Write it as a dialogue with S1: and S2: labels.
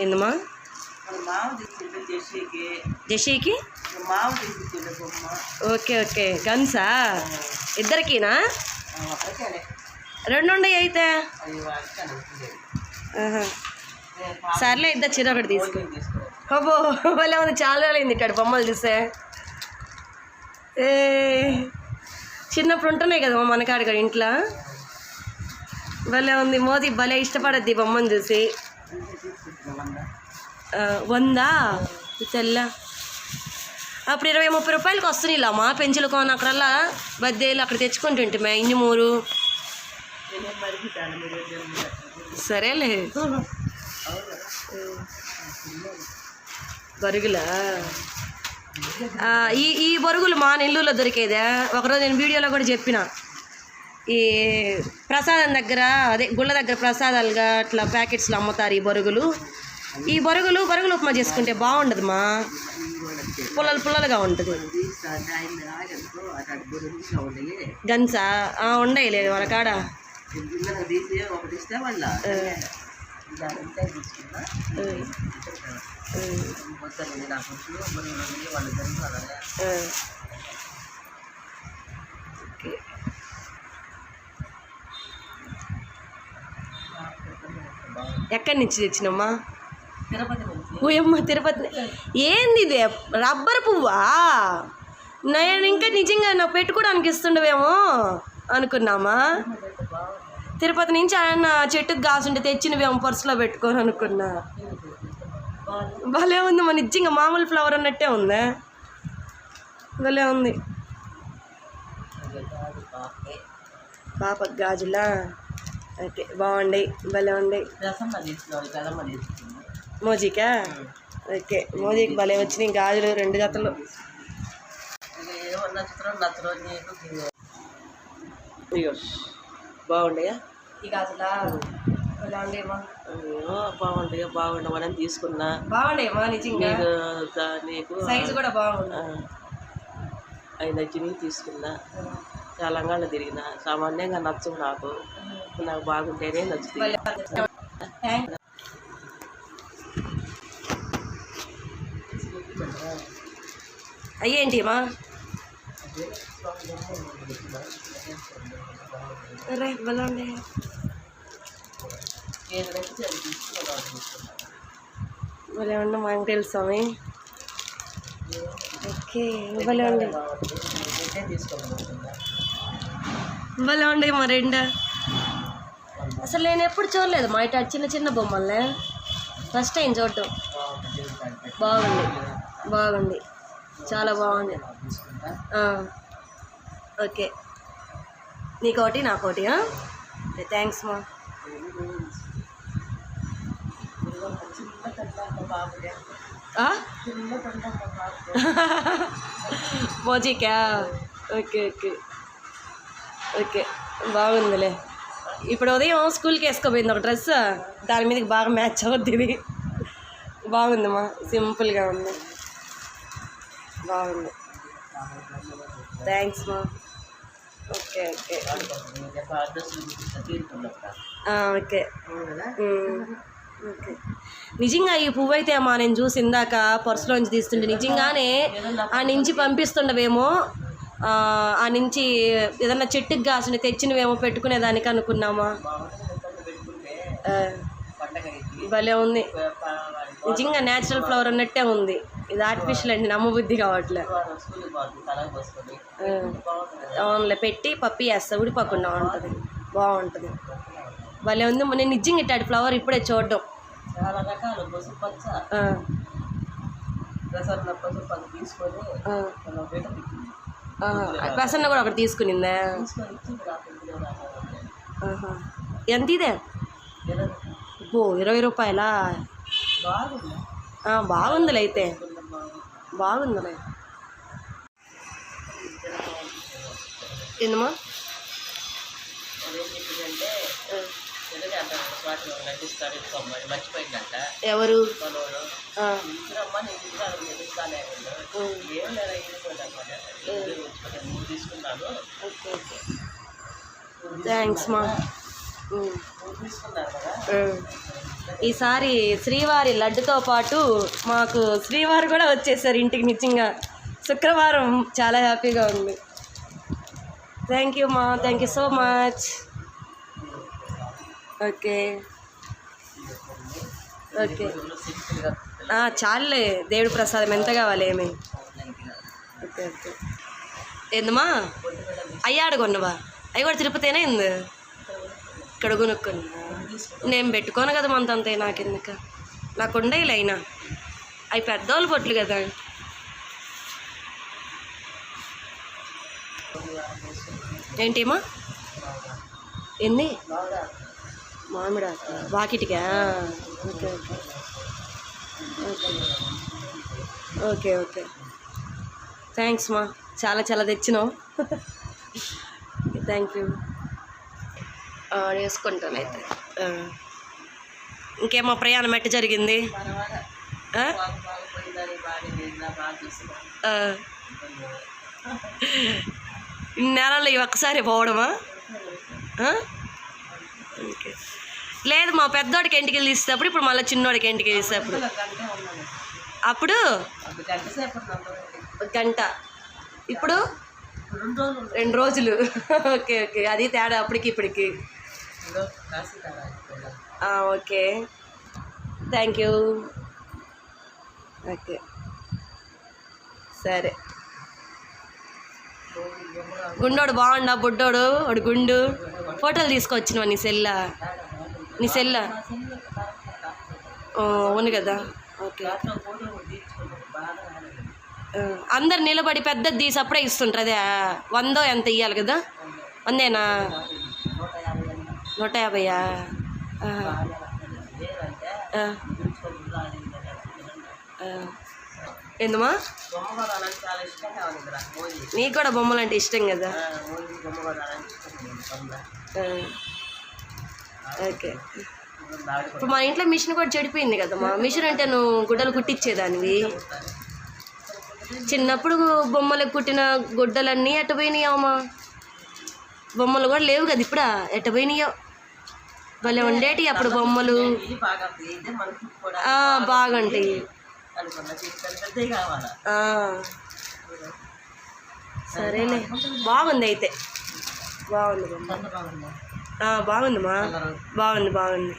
S1: ఏందమ్మా జషీకి. Okay okay. గన్సా? ఇద్దరికినా? రెండు ఉండయి అయితే. సర్లే ఇద్దరు చీర ఒకటి తీసుకో. అబ్బో భలే ఉంది. చాలా రోజులైంది ఇక్కడ బొమ్మలు చూస్తే. ఏ చిన్నప్పుడు ఉంటున్నాయి కదా మనకాడ ఇంట్లో? భలే ఉంది. మోదీ భలే ఇష్టపడద్ది బొమ్మను చూసి. వందా? తెల్ల. అప్పుడు ఇరవై ముప్పై రూపాయలకి వస్తున్నాయి ఇలా మా పెంచులు కోన అక్కడల్లా బద్దేలు అక్కడ తెచ్చుకుంటుంటే మా ఇన్ని మూరు. సరేలే. బరుగులా? ఈ ఈ బరుగులు మా నెల్లూరులో దొరికేదే? ఒకరోజు నేను వీడియోలో కూడా చెప్పిన. ఈ ప్రసాదం దగ్గర అదే గుళ్ళ దగ్గర ప్రసాదాలుగా అట్లా ప్యాకెట్స్లో అమ్ముతారు ఈ బరుగులు. ఈ బరుగులు బరుగులు ఉప్మా చేసుకుంటే బాగుండదు మా పుల్లలు పుల్లలుగా ఉంటుంది. గన్సా ఉండయి లేదు వాళ్ళ కాడ.
S2: తీసుకున్నా
S1: ఉమ్, ఉమ్,
S2: మొత్తం ఉంది నా కొంచెం మరి వాళ్ళు జరుగుతున్నారా
S1: ఉమ్. ఓకే ఎక్కడి నుంచి తెచ్చినమ్మా? ఓయమ్మ తిరుపతి ఏంది ఇది? రబ్బర్ పువ్వా? నేను ఇంకా నిజంగా నాకు పెట్టుకోవడానికి ఇస్తుండవేమో అనుకున్నామా? తిరుపతి నుంచి ఆయన చెట్టుకు కాసుంటే తెచ్చినవేమో పర్సులో పెట్టుకోని అనుకున్నా. భలే ఉంది మన నిజంగా మామూలు ఫ్లవర్ అన్నట్టే ఉంది? భలే ఉంది. పాప గాజులా? ఓకే బాగుండి భలే ఉండి మోజీకా? ఓకే మోజీకి భలే వచ్చినాయి గాజులు రెండు జతలు. అయ్యో బాగుండయా? ఈ గాజులా
S2: అయ్యో బాగుంటాయి బాగుండమని తీసుకున్నా.
S1: బాగుండేమా నిజంగా?
S2: నీకు
S1: సైజు కూడా బాగుంది.
S2: అవి నచ్చినవి తీసుకున్నా. చాలా అంగాళ్ళు తిరిగిన. సామాన్యంగా నచ్చవు నాకు. నాకు బాగుంటేనే నచ్చుతుంది
S1: అయ్యేంటి మా అరే భలే ఉండే
S2: ఏది నచ్చితే అది తీసుకున్నా తీసుకున్నా
S1: భలే ఉండే మా వెంకటేశ్వర స్వామి. ఓకే భలే ఉండే భలే ఉండే మా రెండు. అసలు నేను ఎప్పుడు చూడలేదు. మా ఇటు చిన్న చిన్న బొమ్మల్ని ఫస్ట్ టైం చూడటం బాగుంది. బాగుంది. చాలా బాగుంది. ఓకే. నీకోటి నాకోటి థ్యాంక్స్ మా. మోజీకా ఓకే ఓకే. ఓకే బాగుందిలే. ఇప్పుడు ఉదయం స్కూల్కి వేసుకోపోయింది ఒక డ్రెస్. దాని మీదకి బాగా మ్యాచ్ అవుద్ది ఇది. బాగుందమ్మా. సింపుల్గా ఉంది. బాగుంది. థ్యాంక్స్ మా. Okay okay. ఓకే. ఓకే. నిజంగా ఈ పువ్వు అయితే అమ్మా నేను చూసి ఇందాక పర్సులోంచి తీస్తుంటే నిజంగానే ఆ నుంచి పంపిస్తుండవేమో ఆ నుంచి ఏదన్నా చెట్టుకి కాసిన తెచ్చినవేమో పెట్టుకునేదానికి అనుకున్నామా? భలే ఉంది. నిజంగా న్యాచురల్ ఫ్లవర్ అన్నట్టే ఉంది. ఇది ఆర్టిఫిషియల్ అండి నమ్మబుద్ధి కావట్లే. అవునులే పెట్టి పప్పి వేస్తా ఉడిపోకుండా ఉంటుంది. బాగుంటుంది. భలే ఉంది. నేను నిజంగా ఇట్టాడు ఫ్లవర్ ఇప్పుడే చూడడం.
S2: చాలా రకాలు పసుపు పచ్చ
S1: ఆ,
S2: ప్రసన్న పసుపు పచ్చ తీసుకొని
S1: ప్రసన్న కూడా ఒకటి తీసుకునిందా. ఎంత ఇదే? ఓ ఇరవై రూపాయలా? బాగుందిలే అయితే. బాగుందిలే. ఏందమ్మా? ఎవరు? థ్యాంక్స్ మా. ఈసారి శ్రీవారి లడ్డుతో పాటు మాకు శ్రీవారు కూడా వచ్చేసారు ఇంటికి నిజంగా. శుక్రవారం చాలా హ్యాపీగా ఉంది. థ్యాంక్ యూ మా thank you so much. Okay. Okay. చాలులే. దేవుడి ప్రసాదం ఎంత కావాలి ఏమి? Okay okay. ఏందమ్మా? అయ్యాడు కొన్నవా? అవి కూడా తిరుపతేనే ఇంది ఇక్కడ కొనుక్కున్నా నేను పెట్టుకోను కదా మంతంతే నాకు ఎందుకు నాకు ఉండేవి అయినా. అవి పెద్దోళ్ళు పొట్లు కదా. ఏంటి అమ్మా? ఎన్ని మామిడా వాకిటికా? Okay okay. Okay okay. Okay thanks మా. చాలా చాలా తెచ్చినావు. థ్యాంక్ యూ వేసుకుంటాను అయితే. ఇంకేమో ప్రయాణం ఎట్ట జరిగింది? నెలలు ఇవి ఒక్కసారి పోవడమా? ఓకే. లేదు మా పెద్దోడికి ఇంటికి తీసేటప్పుడు ఇప్పుడు మళ్ళీ చిన్నోడికి ఇంటికి తీసేటప్పుడు అప్పుడు ఒక గంట. ఇప్పుడు రెండు రోజులు. Okay okay. అది తేడా అప్పటికి ఇప్పటికి. ఓకే. Thank you. ఓకే. సరే. గుండోడు బాగుండా బుడ్డోడు. వాడు గుండు. ఫోటోలు తీసుకొచ్చినవా నీ సెల్లా? నీ సెల్లా? ఓ, అవును కదా. ఓకే. అందరు నిలబడి పెద్దది తీసి అప్పుడే ఇస్తుంటారు అదే వందో ఎంత ఇవ్వాలి కదా? వందేనా? నూట యాభైయా?
S2: మోజీ
S1: నీకు కూడా బొమ్మలు అంటే ఇష్టం కదా
S2: మోజీ బొమ్మ కొనాలని ఇష్టం
S1: ఆ. ఓకే. ఇప్పుడు మా ఇంట్లో మిషన్ కూడా చెడిపోయింది కదమ్మా మిషన్ అంటే నువ్వు గుడ్డలు కుట్టించేదానివి. చిన్నప్పుడు బొమ్మలకు కుట్టిన గుడ్డలన్నీ ఎట్ట పోయినాయమ్మా బొమ్మలు కూడా లేవు కదా ఇప్పుడా ఎట్ట పోయినాయో. భలే ఉండేటి అప్పుడు బొమ్మలు.
S2: బాగా
S1: బాగుంటాయి. సరేలే. బాగుంది అయితే. బాగుంది బొమ్మ. బాగుందమ్మా బాగుంది బాగుంది.